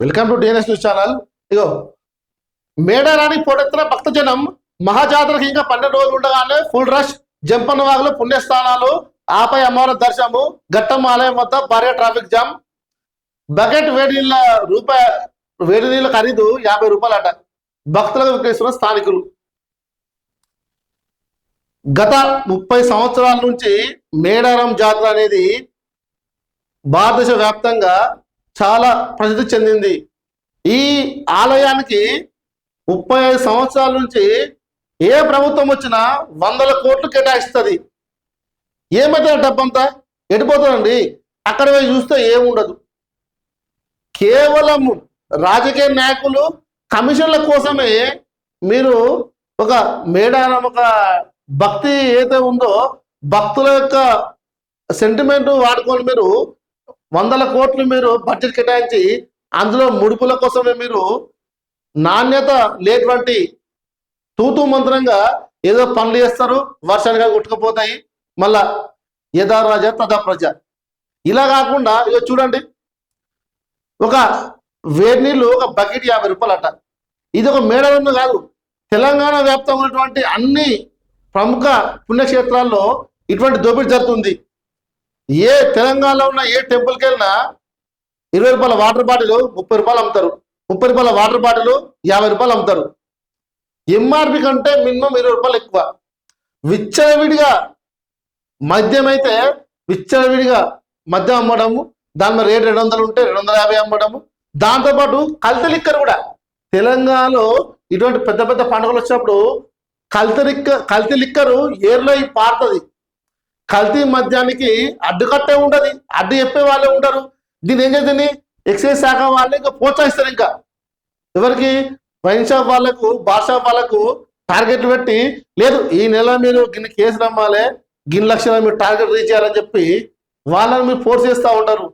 Welcome to DNS news channel. ఇగో మేడారాణి పోటెత్తిన భక్తజనం మహాజాతరకు ఇంకా పన్నెండు రోజులు ఉండగానే ఫుల్ రష్ జంపన్న వాగులు పుణ్యస్థానాలు ఆపై అమ్మవారి దర్శనము ఘట్టం ఆలయం వద్ద భారీ ట్రాఫిక్ జామ్. బకెట్ వేడి నీళ్ళ రూపాయ వేడి నీళ్ళ ఖరీదు యాభై రూపాయలట. భక్తులకు విక్రయిస్తున్న స్థానికులు. గత ముప్పై సంవత్సరాల నుంచి మేడారం జాతర అనేది భారతదేశ వ్యాప్తంగా చాలా ప్రసిద్ధి చెందింది. ఈ ఆలయానికి ముప్పై ఐదు సంవత్సరాల నుంచి ఏ ప్రభుత్వం వచ్చినా వందల కోట్లు కేటాయిస్తుంది. ఏమైతే డబ్బంతా? ఎడిపోతుందండి అక్కడ పోయి చూస్తే ఏముండదు. కేవలం రాజకీయ నాయకులు కమిషన్ల కోసమే మీరు ఒక మేడారం ఒక భక్తి ఏదైతే ఉందో భక్తుల యొక్క సెంటిమెంట్ వాడుకొని మీరు వందల కోట్లు మీరు బడ్జెట్ కేటాయించి అందులో ముడుపుల కోసమే మీరు నాణ్యత లేటువంటి తూతూ మంత్రంగా ఏదో పనులు చేస్తారు వర్షాలుగా కొట్టుకుపోతాయి మళ్ళా యథా రాజా తదా ప్రజ. ఇలా కాకుండా ఇక చూడండి ఒక వేడి నీళ్ళు ఒక బకెట్ యాభై రూపాయలు అట ఇది ఒక మేడలను కాదు తెలంగాణ వ్యాప్తంగా ఉన్నటువంటి అన్ని ప్రముఖ పుణ్యక్షేత్రాల్లో ఇటువంటి దోపిడీ జరుగుతుంది. ఏ తెలంగాణలో ఉన్న ఏ టెంపుల్కి వెళ్ళినా ఇరవై రూపాయల వాటర్ బాటిల్ ముప్పై రూపాయలు అమ్ముతారు. ముప్పై రూపాయల వాటర్ బాటిల్ యాభై రూపాయలు అమ్ముతారు. ఎంఆర్పి కంటే మినిమం ఇరవై రూపాయలు ఎక్కువ. విచ్చలవిడిగా మద్యం అయితే విచ్చలవిడిగా మద్యం అమ్మడము దాని మీద రేటు రెండు వందలు ఉంటే రెండు వందల యాభై అమ్మడము దాంతోపాటు కల్తలిక్కర్ కూడా. తెలంగాణలో ఇటువంటి పెద్ద పెద్ద పండుగలు వచ్చినప్పుడు కల్తలిక్క కల్తీ లిక్కరు ఏర్లో పారుతుంది. కల్తీ మద్యానికి అడ్డుకట్టే ఉండదు అడ్డు చెప్పే వాళ్ళే ఉంటారు. దీని ఏం చేస్తుంది ఎక్సైజ్ శాఖ వాళ్ళే ఇంకా ప్రోత్సహిస్తారు ఇంకా. ఎవరికి? వైన్ షాప్ వాళ్ళకు బార్ షాప్ వాళ్ళకు టార్గెట్ పెట్టి లేదు ఈ నెల మీరు గిన్ని కేసు రమ్మాలే గిన్ని లక్షల మీరు టార్గెట్ రీచ్ చేయాలని చెప్పి వాళ్ళని మీరు ఫోర్స్ చేస్తూ ఉంటారు.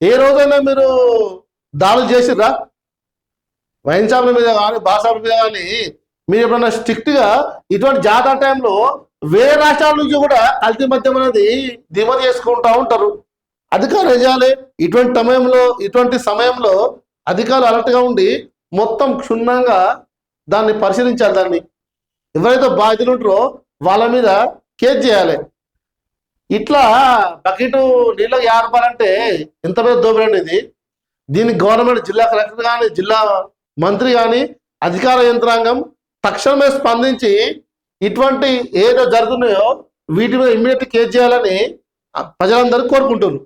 ఏ రోజైనా మీరు దాడులు చేసిర్రా? వైన్ షాప్ల మీద కానీ బార్ మీద కానీ మీరు ఎప్పుడైనా స్ట్రిక్ట్గా ఇటువంటి జాతర టైంలో వేరే రాష్ట్రాల నుంచి కూడా కల్తీ మద్యం అనేది దిగుమతి చేసుకుంటా ఉంటారు. అధికారులు నిజాలే చేయాలి ఇటువంటి సమయంలో ఇటువంటి సమయంలో అధికారులు అలర్ట్గా ఉండి మొత్తం క్షుణ్ణంగా దాన్ని పరిశీలించాలి దాన్ని. ఎవరైతే బాధ్యులు ఉంటారో వాళ్ళ మీద కేసు చేయాలి. ఇట్లా బకెట్ నీళ్ళకి యాభై రూపాయలు ఎంత పెద్ద దోపిడి అనేది. ఇది గవర్నమెంట్ జిల్లా కలెక్టర్ కానీ జిల్లా మంత్రి కానీ అధికార యంత్రాంగం తక్షణమే స్పందించి ఇటువంటి ఏదో జరుగుతున్నాయో వీటి మీద ఇమ్మీడియట్ కేసు చేయాలని ప్రజలందరూ కోరుకుంటున్నారు.